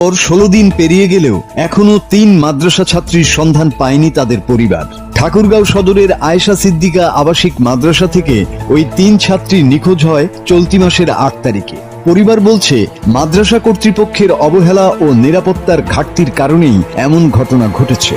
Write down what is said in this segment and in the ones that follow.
পর ষোলো দিন পেরিয়ে গেলেও এখনও তিন মাদ্রাসা ছাত্রীর সন্ধান পায়নি তাদের পরিবার। ঠাকুরগাঁও সদরের আয়েশা সিদ্দিকা আবাসিক মাদ্রাসা থেকে ওই তিন ছাত্রী নিখোঁজ হয় চলতি মাসের আট তারিখে। পরিবার বলছে, মাদ্রাসা কর্তৃপক্ষের অবহেলা ও নিরাপত্তার ঘাটতির কারণেই এমন ঘটনা ঘটেছে।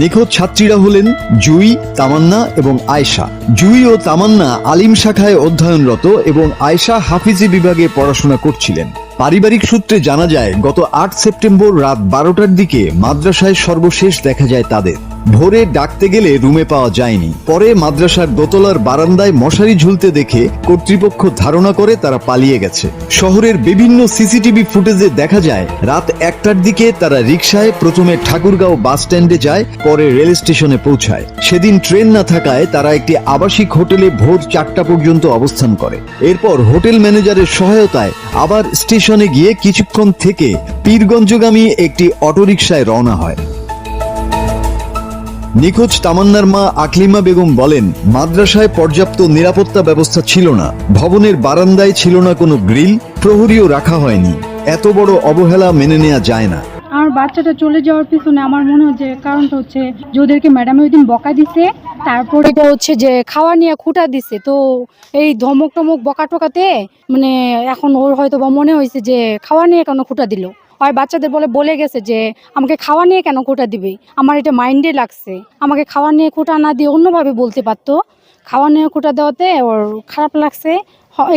নিখোঁজ ছাত্রীরা হলেন জুই, তামান্না এবং আয়েশা। জুই ও তামান্না আলিম শাখায় অধ্যয়নরত এবং আয়েশা হাফিজি বিভাগে পড়াশোনা করছিলেন। পারিবারিক সূত্রে জানা যায়, গত আট সেপ্টেম্বর রাত বারোটার দিকে মাদ্রাসায় সর্বশেষ দেখা যায় তাদের। ভোরে ডাকতে গেলে রুমে পাওয়া যায়নি। পরে মাদ্রাসার দোতলার বারান্দায় মশারি ঝুলতে দেখে কর্তৃপক্ষ ধারণা করে তারা পালিয়ে গেছে। শহরের বিভিন্ন সিসিটিভি ফুটেজে দেখা যায়, রাত একটার দিকে তারা রিকশায় প্রথমে ঠাকুরগাঁও বাস স্ট্যান্ডে যায়, পরে রেল স্টেশনে পৌঁছায়। সেদিন ট্রেন না থাকায় তারা একটি আবাসিক হোটেলে ভোর চারটা পর্যন্ত অবস্থান করে। এরপর হোটেল ম্যানেজারের সহায়তায় আবার স্টেশনে গিয়ে কিছুক্ষণ থেকে পীরগঞ্জগামী একটি অটোরিকশায় রওনা হয়। নিখোঁজ তামান্নার মা আকলিমা বেগম বলেন মাদ্রাসায় পর্যাপ্ত নিরাপত্তা ব্যবস্থা ছিল না ভবনের বারান্দায় ছিল না কোনো গ্রিল প্রহরীও রাখা হয়নি। এত বড় অবহেলা মেনে নেওয়া যায় না। আমার বাচ্চাটা চলে যাওয়ার পিছনে আমার মনে হচ্ছে কারণটা হচ্ছে যে ওদেরকে ম্যাডাম ওই দিন বকা দিছে তারপরে এটা হচ্ছে যে খাওয়া নিয়ে খুঁটা দিছে তো এই ধমক টমক বকা টকাতে মানে এখন ওর হয়তো বা মনে হয়েছে যে খাওয়া নিয়ে কেন খুঁটা দিল। আর বাচ্চাদের বলে বলে গেছে যে, আমাকে খাওয়া নিয়ে কেন খোটা দিবে? আমার এটা মাইন্ডে লাগছে। আমাকে খাওয়া নিয়ে খোটা না দিয়ে অন্যভাবে বলতে পারতো। খাওয়া নিয়ে খোটা দেওয়াতে ওর খারাপ লাগছে।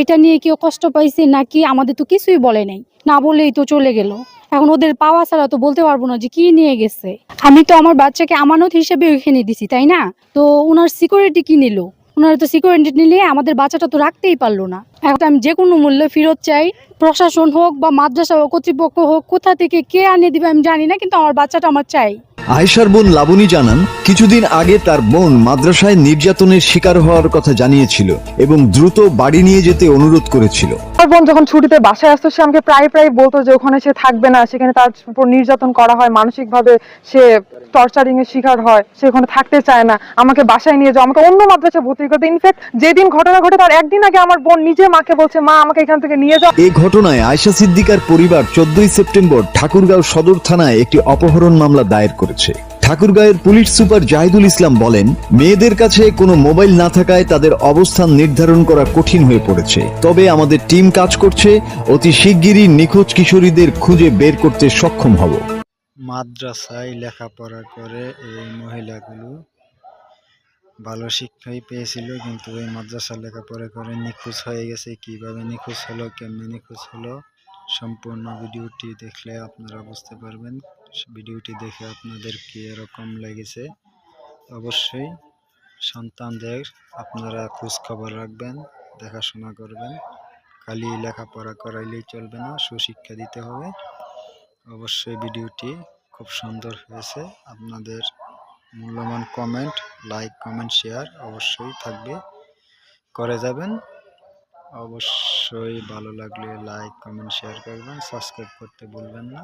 এটা নিয়ে কেউ কষ্ট পাইছে নাকি আমাদের তো কিছুই বলে নাই। না বলেই তো চলে গেল। এখন ওদের পাওয়া ছাড়া তো বলতে পারব না যে কি নিয়ে গেছে। আমি তো আমার বাচ্চাকে আমানত হিসেবে ওইখানে দিছি, তাই না? তো ওনার সিকিউরিটি কি নিল? ওনারা তো সিকিউরিটি নিলে আমাদের বাচ্চাটা তো রাখতেই পারল না। এখন আমি যে কোনো মূল্যে ফেরত চাই, প্রশাসন হোক বা মাদ্রাসা হোক, কর্তৃপক্ষ হোক, কোথা থেকে কে আনিয়ে দিবে আমি জানি না, কিন্তু আমার বাচ্চাটা আমার চাই। আয়েশার বোন লাবণী জানান, কিছুদিন আগে তার বোন মাদ্রাসায় নির্যাতনের শিকার হওয়ার কথা জানিয়েছিল এবং দ্রুত বাড়ি নিয়ে যেতে অনুরোধ করেছিল। আমার বোন যখন ছুটিতে বাসায় আসতো, সে আমাকে প্রায় প্রায় বলতো যে ওখানে সে থাকবে না, সেখানে তার উপর নির্যাতন করা হয় মানসিক ভাবে সে টর্চারিং এর শিকার হয়, সে ওখানে থাকতে চায় না, আমাকে বাসায় নিয়ে যাও, আমাকে অন্য মাদ্রাসায় ভর্তি করতে ইনফ্যাক্ট যেদিন ঘটনা ঘটে তার একদিন আগে আমার বোন নিজে মাকে বলছে, মা, আমাকে এখান থেকে নিয়ে যাও। এ ঘটনায় আয়শা সিদ্দিকার পরিবার চোদ্দই সেপ্টেম্বর ঠাকুরগাঁও সদর থানায় একটি অপহরণ মামলা দায়ের করেছে। ঠাকুরগাঁয়ের পুলিশ সুপার জাহিদুল ইসলাম বলেন, মেয়েদের কাছে কোনো মোবাইল না থাকায় তাদের অবস্থান নির্ধারণ করা কঠিন হয়ে পড়েছে। তবে আমাদের টিম কাজ করছে, অতি শিগগিরই নিখোঁজ কিশোরীদের খুঁজে বের করতে সক্ষম হব। মাদ্রাসায় লেখাপড়া করে এই মহিলাগুলো ভালো শিক্ষাই পেয়েছিল, কিন্তু এই মাদ্রাসা লেখাপড়া করে নিখোঁজ হয়ে গেছে। কীভাবে নিখোঁজ হলো, কেমনে নিখোঁজ হলো, সম্পূর্ণ ভিডিওটি দেখলে আপনারা বুঝতে পারবেন। ভিডিওটি দেখে আপনাদের কি এরকম লেগেছে? অবশ্যই সন্তানদের আপনারা খোঁজ খবর রাখবেন, দেখাশোনা করবেন। খালি লেখাপড়া করাইলেই চলবে না, সুশিক্ষা দিতে হবে। অবশ্যই ভিডিওটি খুব সুন্দর হয়েছে। আপনাদের মূল্যবান কমেন্ট, লাইক, কমেন্ট, শেয়ার অবশ্যই থাকবে। করে যাবেন। অবশ্যই ভালো লাগলে লাইক, কমেন্ট, শেয়ার করবেন। সাবস্ক্রাইব করতে ভুলবেন না।